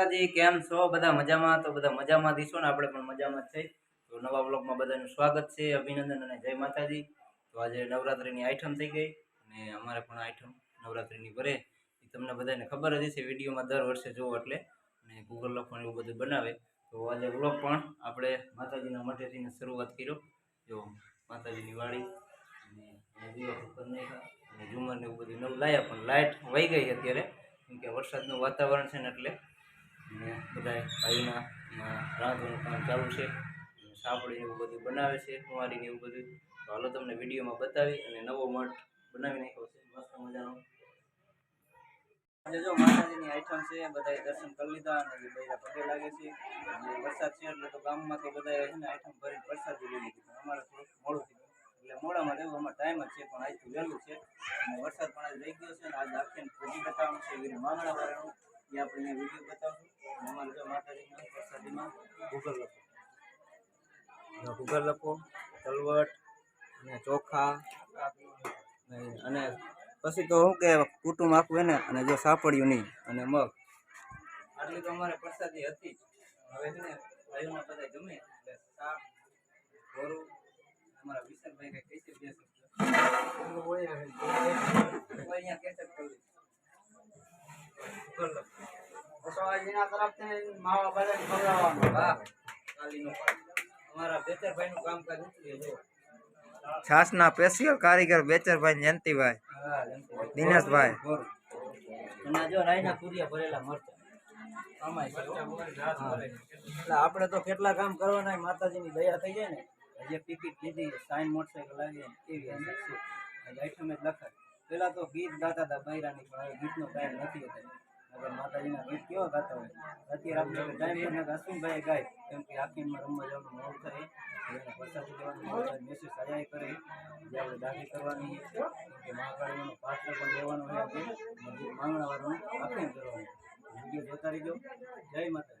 માતાજી, કેમ છો? બધા મજામાં? તો બધા મજામાં દીશો ને? આપણે પણ મજામાં જ છે. તો નવા બ્લોગમાં બધાનું સ્વાગત છે, અભિનંદન અને જય માતાજી. તો આજે નવરાત્રિની આઈટમ થઈ ગઈ અને અમારે પણ આઈટમ નવરાત્રિની ભરે. એ તમને બધાને ખબર જ છે વિડીયોમાં દર વર્ષે જોવો એટલે. અને ગૂગલ પણ એવું બધું બનાવે. તો આજે બ્લોગ પણ આપણે માતાજીના મઠેથી શરૂઆત કર્યો. જો, માતાજીની વાડી. અને દીવા અને ઝુમર ને એવું બધું નવું લાયા પણ લાઇટ વહી ગઈ અત્યારે. કેમ કે વરસાદનું વાતાવરણ છે ને એટલે અને બધા ભાઈના રાંધવાનું કામ ચાલુ છે. અને સાપડી એવું બધું બનાવે છે, કુંવારીને એવું બધું. તો હાલો તમને વિડીયોમાં બતાવી અને નવો મઠ બનાવી નાખ્યો છે. મસ્ત મજાનો. આજે જો માતાજીની આઈટમ છે બધાએ દર્શન કરી લીધા અને બધા પગે લાગે છે. અને વરસાદ છે એટલે તો ગામમાં તો બધાએ છે ને આઈટમ ભરીને વરસાદ લઈ લીધી. અમારે થોડુંક મોડું થયું. એટલે મોડામાં રહેવું અમારે ટાઈમ જ છે, પણ આજથી વહેલું છે. અને વરસાદ પણ આજે રહી ગયો છે ને આજે આખી પૂજી બતાવવાનું છે, એવી માંગણા વાળાનું. એ આપણે અહીંયા વીડિયો બતાવશું. માતાજીના પ્રસાદીમાં ગૂગલ લખો ગૂગલ લખો તલવટ અને ચોખા અને- પછી તો શું કે કુટુંબ આખું એને અને જો સાપડ્યું નહીં અને મગ. આટલી તો અમારે પ્રસાદી હતી હવે છે ને ભાઈઓના બધા જમે એટલે શાક ગોરું અમારા વિશાલભાઈ કઈ છે. બે શબ્દ અહીંયા કેસર કરી સવાજીના તરફથી માવા બધાને ખવડાવવાનું. વાહ કાલીનો અમારા બેચરભાઈનું કામકાજ ઉતરીએ જો છાસના સ્પેશિયલ કારીગર બેચરભાઈ જયંતિભાઈ. દિનેશભાઈ. અને જો રાયના કુરિયા ભરેલા મરચાં. એટલે આપણે તો કેટલા કામ કરવાના માતાજીની દયા થઈ જાય ને જે ટિકિટ લીધી સાઈન મોટરસાઇકલ લાગી એવી આઈટમ જ લખાય. પેલા તો ગીત ગાતા હતા બૈરાની પણ હવે ગીતનો ટાઈમ નથી અત્યારે માતાજીના ગીત કેવા ગાતા હોય? અત્યારે આપણે ટાઈમ નથી અશ્વિનભાઈ ગાય. કેમ કે આખીમાં રમવા જવાનું મોડ થાય. એટલે પ્રસાદી લેવાનું મેસેજ આયા કરે. જે કરવાની કે મહાકાળીનો પણ લેવાનો હોય આપણે. જે આખી કરવાનું. વીડિયો જોતા રહીજો. જય માતા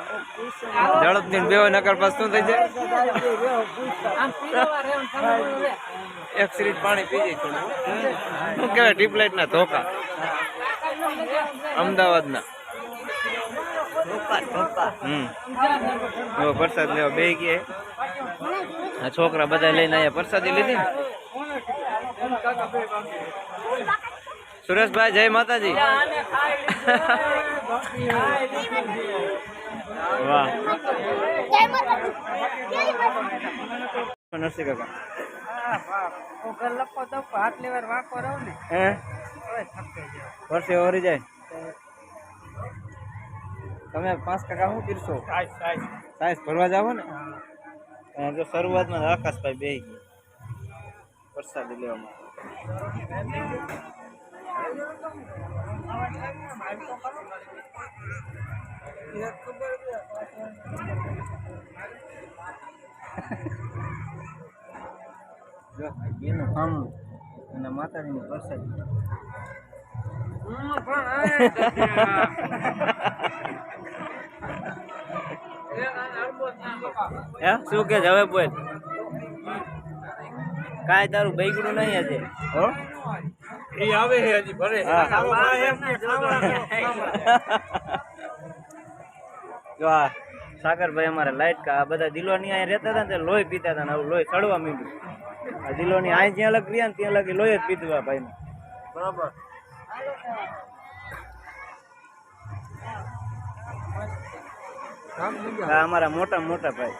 કે. જળદની બેવ નકર પછી શું થઈ જાય. એક સિરીજ પાણી પી જાય થોડું. શું કહેવાય ટ્યુબલાઇટ ના ધોકા. અમદાવાદના. હમ. હવે પ્રસાદ લેવા બે ગયા આ છોકરા બધા લઈને અહીંયા પ્રસાદી લીધી ને. સુરેશભાઈ જય માતાજી. વાહ નરસિંહ કાકા ઓગળ લખો તો હાથ લેવાર વાંકો રહો ને હે હવે થકાઈ જાવ વર્ષે ઓરી જાય તમે પાંચ ટકા શું પીરશો સાઈઝ સાઈઝ સાઈઝ ભરવા જાવ ને? અને જો શરૂઆતમાં આકાશભાઈ બે પ્રસાદી લેવામાં. જો એનું કામ અને માતાજીની પ્રસાદી. શું કે હવે બોલ. કાંઈ તારું બૈગડું નહીં આજે હો? એ આવે છે હજી ભરે જો આ સાગરભાઈ અમારે લાઈટ કા આ બધા દિલોની અહીંયા રહેતા હતા ને તે લોહી પીતા હતા ને આવું લોહી ચડવા માંડ્યું. આ દિલોની અહીં જ્યાં લગ રહ્યા ને ત્યાં લગી લોહી જ પીધું આ ભાઈને બરાબર અમારા મોટા મોટા ભાઈ.